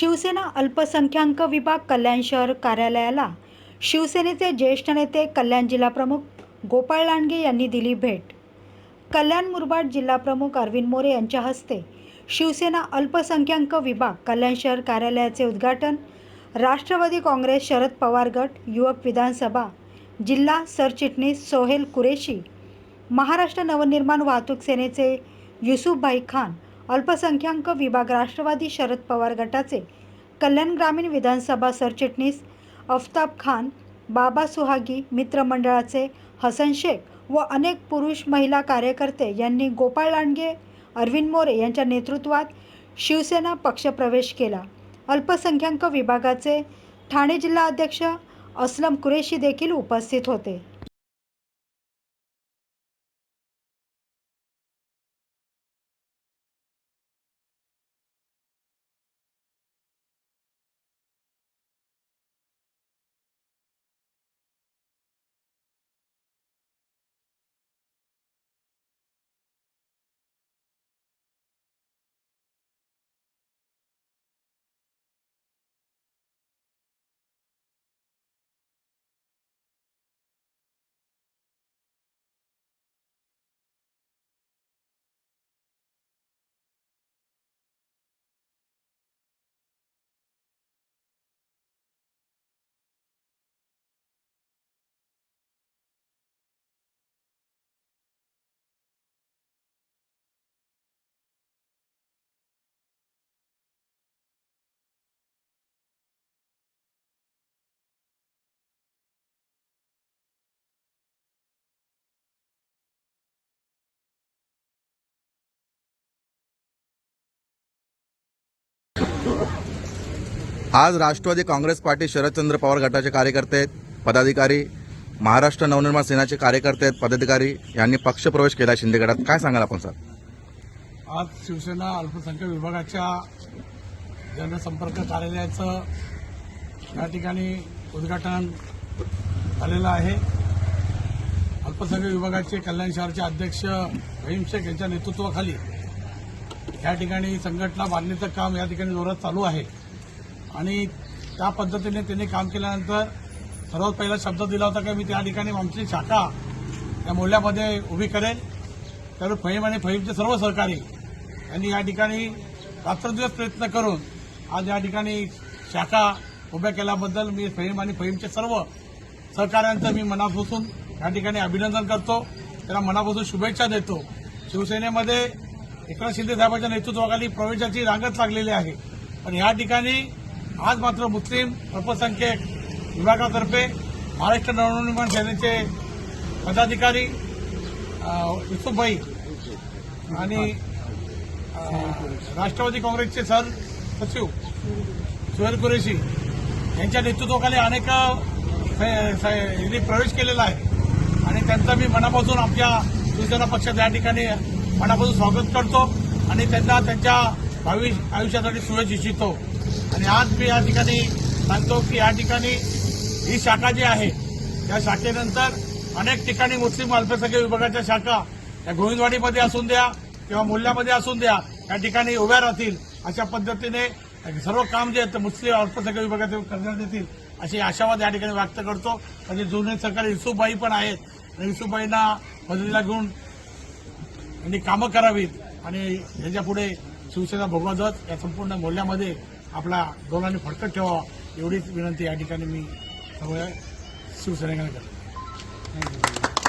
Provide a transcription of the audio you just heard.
शिवसेना अल्पसंख्याक विभाग कल्याण शहर कार्यालयाला शिवसेनेचे ज्येष्ठ नेते कल्याण जिल्हाप्रमुख गोपाळ लांडगे यांनी दिली भेट. कल्याण मुरबाड जिल्हाप्रमुख अरविंद मोरे यांच्या हस्ते शिवसेना अल्पसंख्याक विभाग कल्याण शहर कार्यालयाचे उद्घाटन राष्ट्रवादी काँग्रेस शरद पवार गट युवक विधानसभा जिल्हा सरचिटणीस सोहेल कुरेशी महाराष्ट्र नवनिर्माण वाहतूक सेनेचे युसुफभाई खान अल्पसंख्याक विभाग राष्ट्रवादी शरद पवार गटाचे कल्याण ग्रामीण विधानसभा सरचिटणीस अफताब खान बाबा सुहागी मित्रमंडळाचे हसन शेख व अनेक पुरुष महिला कार्यकर्ते यांनी गोपाळ लांडगे अरविंद मोरे यांच्या नेतृत्वात शिवसेना पक्षप्रवेश केला. अल्पसंख्याक विभागाचे ठाणे जिल्हा अध्यक्ष असलम कुरेशी देखील उपस्थित होते. आज राष्ट्रवादी काँग्रेस पार्टी शरदचंद्र पवार गटाचे कार्यकर्ते आहेत पदाधिकारी महाराष्ट्र नवनिर्माण सेनाचे कार्यकर्ते आहेत पदाधिकारी यांनी पक्षप्रवेश केला शिंदे गटात. काय सांगाल आपण सर? आज शिवसेना अल्पसंख्याक विभागाच्या जनसंपर्क कार्यालयाचं या ठिकाणी उद्घाटन झालेलं आहे. अल्पसंख्याक विभागाचे कल्याण शहरचे अध्यक्ष रहीम शेख यांच्या नेतृत्वाखाली या ठिकाणी संघटना बांधणीचं काम या ठिकाणी जोरात चालू आहे. आणि त्या पद्धतीने त्यांनी काम केल्यानंतर सर्वात पहिला शब्द दिला होता की मी त्या ठिकाणी आमची शाखा या मोहल्ल्यामध्ये उभी करेल. तर फहीम आणि फहीमचे सर्व सहकारी यांनी या ठिकाणी रात्रदिवस प्रयत्न करून आज या ठिकाणी शाखा उभ्या केल्याबद्दल मी फहीम आणि फहीमचे सर्व सहकाऱ्यांचं मी मनापासून या ठिकाणी अभिनंदन करतो. त्यांना मनापासून शुभेच्छा देतो. शिवसेनेमध्ये एकनाथ शिंदे साहेबांच्या नेतृत्वाखाली प्रवेशाची रांगत लागलेली आहे. पण या ठिकाणी आज मात्र मुस्लिम अल्पसंख्यक विभागातर्फे महाराष्ट्र नवनिर्माण सेनेचे पदाधिकारी युसुफभाई आणि राष्ट्रवादी काँग्रेसचे सर सचिव सुहेल कुरेशी यांच्या नेतृत्वाखाली अनेक स- यांनी प्रवेश केलेला आहे. आणि त्यांचं मी मनापासून आमच्या शिवसेना पक्षात या ठिकाणी मनापासून स्वागत करतो. आणि त्यांना त्यांच्या भावी आयुष्यासाठी शुभेच्छा इच्छितो. आणि आज मी या ठिकाणी सांगतो की या ठिकाणी ही शाखा जी आहे या शाखेनंतर अनेक ठिकाणी मुस्लिम अल्पसंख्याक विभागाच्या शाखा या गोविंदवाडीमध्ये असून द्या किंवा मूल्यामध्ये असून द्या या ठिकाणी उभ्या राहतील. अशा पद्धतीने सर्व काम जे आहे मुस्लिम अल्पसंख्याक विभागाचे करण्यात येतील अशी आशावाद या ठिकाणी व्यक्त करतो. म्हणजे जुने सरकारी युसुफबाई पण आहेत. आणि युसुफबाईंना मदतीला घेऊन यांनी कामं करावीत. आणि ह्याच्या पुढे शिवसेना भगवत या संपूर्ण मोहल्ल्यामध्ये आपला दोनांनी फडकत ठेवावा एवढीच विनंती या ठिकाणी मी सगळ्या शिवसैनिकांना करतो.